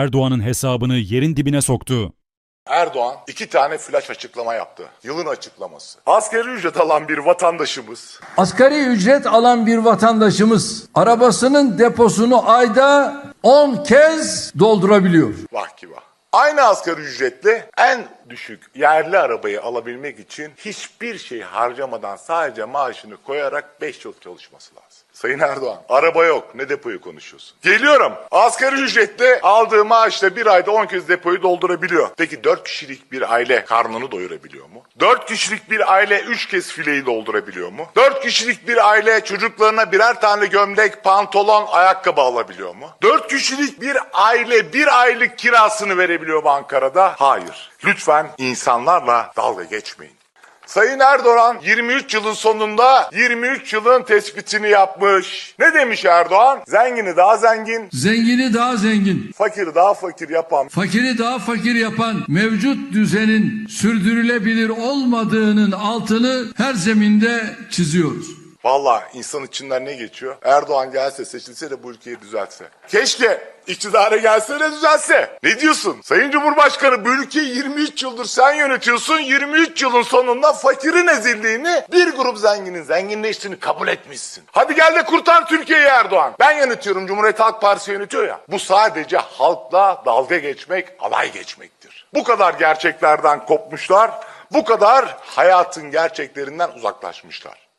Erdoğan'ın hesabını yerin dibine soktu. Erdoğan iki tane flash açıklama yaptı. Yılın açıklaması. Asgari ücret alan bir vatandaşımız Asgari ücret alan bir vatandaşımız arabasının deposunu ayda 10 kez doldurabiliyor. vah ki vah. Aynı asgari ücretle en düşük yerli arabayı alabilmek için hiçbir şey harcamadan sadece maaşını koyarak 5 yıl çalışması lazım. Sayın Erdoğan, araba yok. Ne depoyu konuşuyorsun? Geliyorum. Asgari ücretle aldığı maaşla bir ayda 10 kez depoyu doldurabiliyor. Peki 4 kişilik bir aile karnını doyurabiliyor mu? 4 kişilik bir aile 3 kez fileyi doldurabiliyor mu? 4 kişilik bir aile çocuklarına birer tane gömlek, pantolon, ayakkabı alabiliyor mu? 4 kişilik bir aile bir aylık kirasını verebiliyor mu Ankara'da? Hayır. Lütfen insanlarla dalga geçmeyin. Sayın Erdoğan 23 yılın sonunda 23 yılın tespitini yapmış. Ne demiş Erdoğan? Zengini daha zengin, Zengini daha zengin, fakiri daha fakir yapan fakiri daha fakir yapan mevcut düzenin sürdürülebilir olmadığının altını her zeminde çiziyoruz. Valla insan içinden ne geçiyor? Erdoğan gelse seçilse de bu ülkeyi düzeltse. Keşke iktidara gelse de düzelse. Ne diyorsun? Sayın Cumhurbaşkanı bu ülkeyi 23 yıldır sen yönetiyorsun. 23 yılın sonunda fakirin ezildiğini bir grup zenginin zenginleştiğini kabul etmişsin. Hadi gel de kurtar Türkiye'yi Erdoğan. Ben yönetiyorum Cumhuriyet Halk Partisi yönetiyor ya. Bu sadece halkla dalga geçmek, alay geçmektir. Bu kadar gerçeklerden kopmuşlar. Bu kadar hayatın gerçeklerinden uzaklaşmışlar.